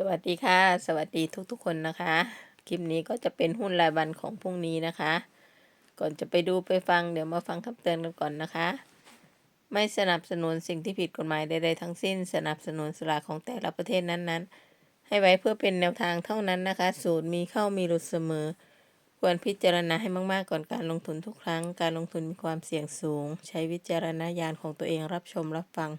สวัสดีค่ะ สวัสดีทุกๆคนนะคะ คลิปนี้ก็จะเป็นหุ้นรายวันของพรุ่งนี้นะคะ ก่อนจะไปดูไปฟังเดี๋ยวมาฟังคำเตือนกันก่อนนะคะ ไม่สนับสนุนสิ่งที่ผิดกฎหมายใดๆทั้งสิ้น สนับสนุนสลากของแต่ละประเทศนั้นๆ ให้ไว้เพื่อเป็นแนวทางเท่านั้นนะคะ สูตรมีเข้ามีหลุดเสมอ ควรพิจารณาให้มากๆก่อนการลงทุนทุกครั้ง การลงทุนมีความเสี่ยงสูง ใช้วิจารณญาณของตัวเองรับชมรับฟัง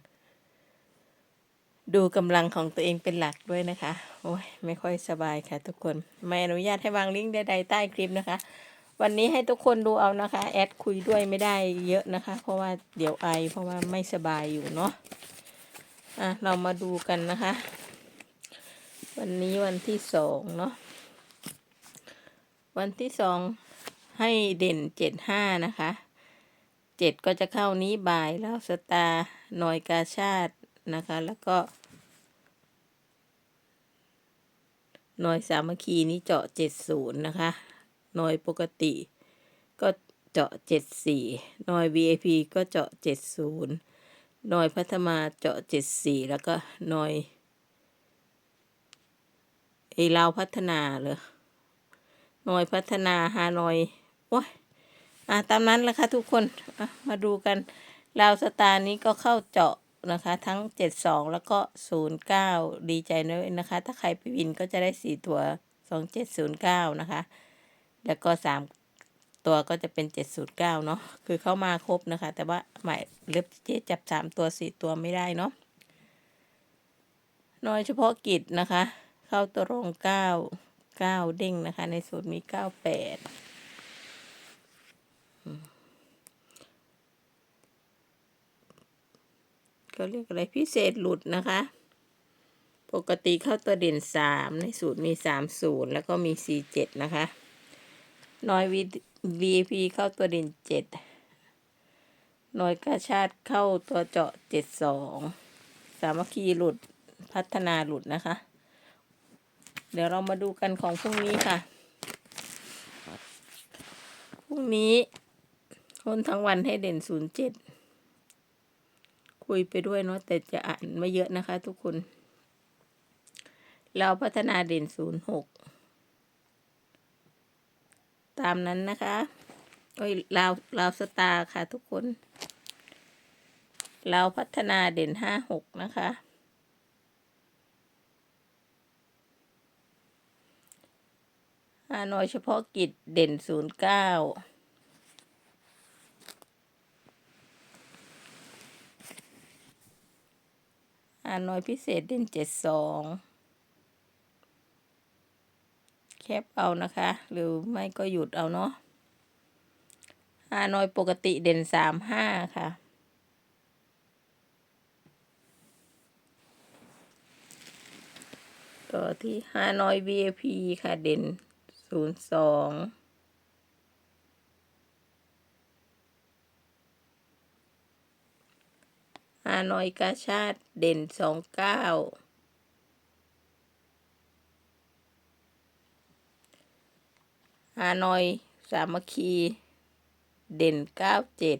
ดูกำลังของตัวเองเป็นหลักด้วยนะคะ โอ้ยไม่ค่อยสบายค่ะทุกคน ไม่อนุญาตให้วางลิงก์ใดๆใต้คลิปนะคะ วันนี้ให้ทุกคนดูเอานะคะ แอดคุยด้วยไม่ได้เยอะนะคะ เพราะว่าเดี๋ยวไอ เพราะว่าไม่สบายอยู่เนาะ อะ เรามาดูกันนะคะ วันนี้วันที่สองเนาะ วันที่สองให้เด่นเจ็ดห้านะคะ เจ็ดก็จะเข้านี้บ่ายแล้วสตาร์นอยกาชาติ นะคะ แล้วก็หน่วยสามัคคีนี้เจาะเจ็ดศูนย์นะคะหน่วยปกติก็เจาะเจ็ดสี่หน่วย VIP ก็เจาะเจ็ดศูนย์หน่วยพัฒนาเจาะเจ็ดสี่แล้วก็หน่วยไอเราวพัฒนาเลยหน่วยพัฒนาฮานอยโอ้ยอะตามนั้นแหละค่ะทุกคน มาดูกันลาวสตาร์นี้ก็เข้าเจาะ นะคะ ทั้ง 72 แล้วก็ 09 ดีใจด้วยนะคะ ถ้าใครไปวินก็จะได้ 4 ตัว 2709 นะคะ แล้วก็ 3 ตัวก็จะเป็น 709 เนาะคือเข้ามาครบนะคะ แต่ว่าหมายเล็บเจ๊จับ 3 ตัว 4 ตัวไม่ได้เนาะน้อยเฉพาะกิจนะคะ เข้าตัวรง 9 9 เด้งนะคะ ในสูตรมี 98 ก็เรียกอะไรพิเศษหลุดนะคะ ปกติเข้าตัวเด่นสามในสูตรมีสามศูนย์แล้วก็มีสี่เจ็ดนะคะ น้อย VIP เข้าตัวเด่นเจ็ดน้อยกาชาติเข้าตัวเจาะเจ็ดสองสามัคคีหลุดพัฒนาหลุดนะคะ เดี๋ยวเรามาดูกันของพรุ่งนี้ค่ะพรุ่งนี้คนทั้งวันให้เด่นศูนย์เจ็ด คุยไปด้วยเนาะแต่จะอ่านไม่เยอะนะคะทุกคน เราพัฒนาเด่นศูนย์หกตามนั้นนะคะโอ้ยเราเราสตาร์ค่ะทุกคน เราพัฒนาเด่นห้าหกนะคะฮานอยเฉพาะกิจเด่นศูนย์เก้า ฮานอยพิเศษเด่นเจ็ดสองแคปเอานะคะ หรือไม่ก็หยุดเอาเนาะฮานอยปกติเด่นสามห้าค่ะ ต่อที่ฮานอย VIP ค่ะเด่นศูนย์สอง ฮานอยกาชาติเด่นสองเก้าฮานอยสามัคคี เด่นเก้าเจ็ด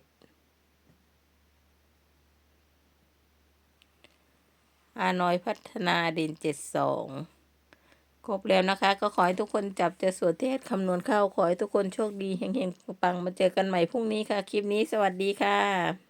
ฮานอยพัฒนาเด่นเจ็ดสองครบแล้วนะคะ ก็ขอให้ทุกคนจับจะสวดเทศคำนวณเข้า ขอให้ทุกคนโชคดีเฮงๆปังๆมาเจอกันใหม่พรุ่งนี้ค่ะ คลิปนี้สวัสดีค่ะ